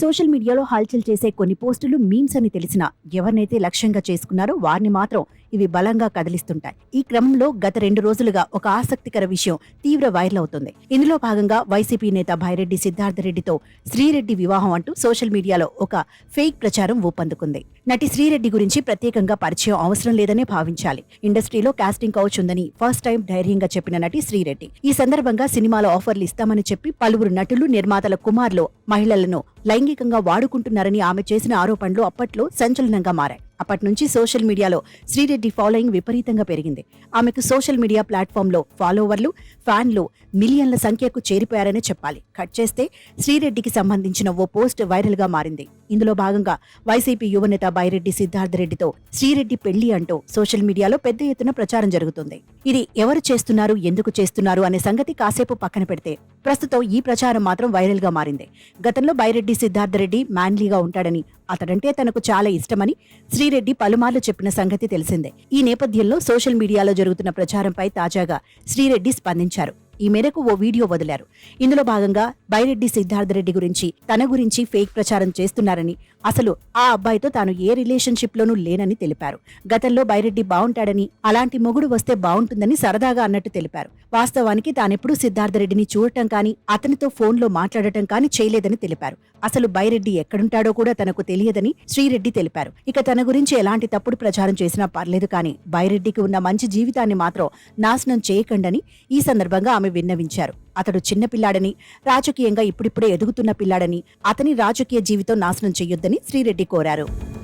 Social మీడియాలో హల్చల్ చేసే కొన్ని పోస్టులు మీమ్స్ అని తెలిసిన ఎవరినైతే లక్ష్యంగా చేసుకున్నారో వారిని మాత్రం ఇవి బలంగా కదిలిస్తుంటాయి. ఈ క్రమంలో గత రెండు రోజులుగా ఒక ఆసక్తికర విషయం తీవ్ర వైరల్ అవుతుంది. ఇందులో భాగంగా వైసీపీ నేత భైరెడ్డి సిద్ధార్థ రెడ్డితో శ్రీరెడ్డి వివాహం అంటూ సోషల్ మీడియాలో ఒక ఫేక్ ప్రచారం ఊపందుకుంది. నటి శ్రీరెడ్డి గురించి ప్రత్యేకంగా పరిచయం అవసరం లేదనే భావించాలి. ఇండస్ట్రీలో కాస్టింగ్ కౌచ్ ఉందని ఫస్ట్ టైం ధైర్యంగా చెప్పిన నటి శ్రీరెడ్డి. ఈ సందర్భంగా సినిమాలో ఆఫర్లు ఇస్తామని చెప్పి పలువురు నటులు నిర్మాతల కుమార్లు మహిళలను సాంఘికంగా వాడుకుంటున్నారని ఆమె చేసిన ఆరోపణలు అప్పట్లో సంచలనంగా మారాయి. అప్పటి నుంచి సోషల్ మీడియాలో శ్రీరెడ్డి ఫాలోయింగ్ విపరీతంగా పెరిగింది. ఆమెకు సోషల్ మీడియా ప్లాట్ఫామ్లో ఫాలోవర్లు ఫ్యాన్లు మిలియన్ల సంఖ్యకు చేరిపోయారనే చెప్పాలి. కట్ చేస్తే శ్రీరెడ్డికి సంబంధించిన ఓ పోస్ట్ వైరల్గా మారింది. ఇందులో భాగంగా వైసీపీ యువనేత బైరెడ్డి సిద్ధార్థ రెడ్డితో శ్రీరెడ్డి పెళ్ళి అంటూ సోషల్ మీడియాలో పెద్ద ఎత్తున ప్రచారం జరుగుతుంది. ఇది ఎవరు చేస్తున్నారు ఎందుకు చేస్తున్నారు అనే సంగతి కాసేపు పక్కన పెడితే ప్రస్తుతం ఈ ప్రచారం మాత్రం వైరల్గా మారింది. గతంలో బైరెడ్డి సిద్ధార్థ రెడ్డి మ్యాన్లీగా ఉంటాడని అతడంటే తనకు చాలా ఇష్టమని శ్రీ శ్రీరెడ్డి పలుమార్లు చెప్పిన సంగతి తెలిసిందే. ఈ నేపథ్యంలో సోషల్ మీడియాలో జరుగుతున్న ప్రచారంపై తాజాగా శ్రీరెడ్డి స్పందించారు. ఈ మేరకు ఓ వీడియో వదిలారు. ఇందులో భాగంగా బైరెడ్డి సిద్ధార్థ రెడ్డి గురించి తన గురించి ఫేక్ ప్రచారం చేస్తున్నారని అసలు ఆ అబ్బాయితో తాను ఏ రిలేషన్షిప్ లోనూ లేనని తెలిపారు. గతంలో బైరెడ్డి బాగుంటాడని అలాంటి మొగుడు వస్తే బాగుంటుందని సరదాగా అన్నట్టు తెలిపారు. వాస్తవానికి తానెప్పుడూ సిద్ధార్థ రెడ్డిని చూడటం కానీ అతనితో ఫోన్లో మాట్లాడటం కానీ చేయలేదని తెలిపారు. అసలు బైరెడ్డి ఎక్కడుంటాడో కూడా తనకు తెలియదని శ్రీరెడ్డి తెలిపారు. ఇక తన గురించి ఎలాంటి తప్పుడు ప్రచారం చేసినా పర్లేదు కానీ బైరెడ్డికి ఉన్న మంచి జీవితాన్ని మాత్రం నాశనం చేయకండని ఈ సందర్భంగా ఆమె విన్నవించారు. అతడు చిన్న పిల్లాడని రాజకీయంగా ఇప్పుడిప్పుడే ఎదుగుతున్న పిల్లాడని అతని రాజకీయ జీవితం నాశనం చేయొద్దని శ్రీరెడ్డి కోరారు.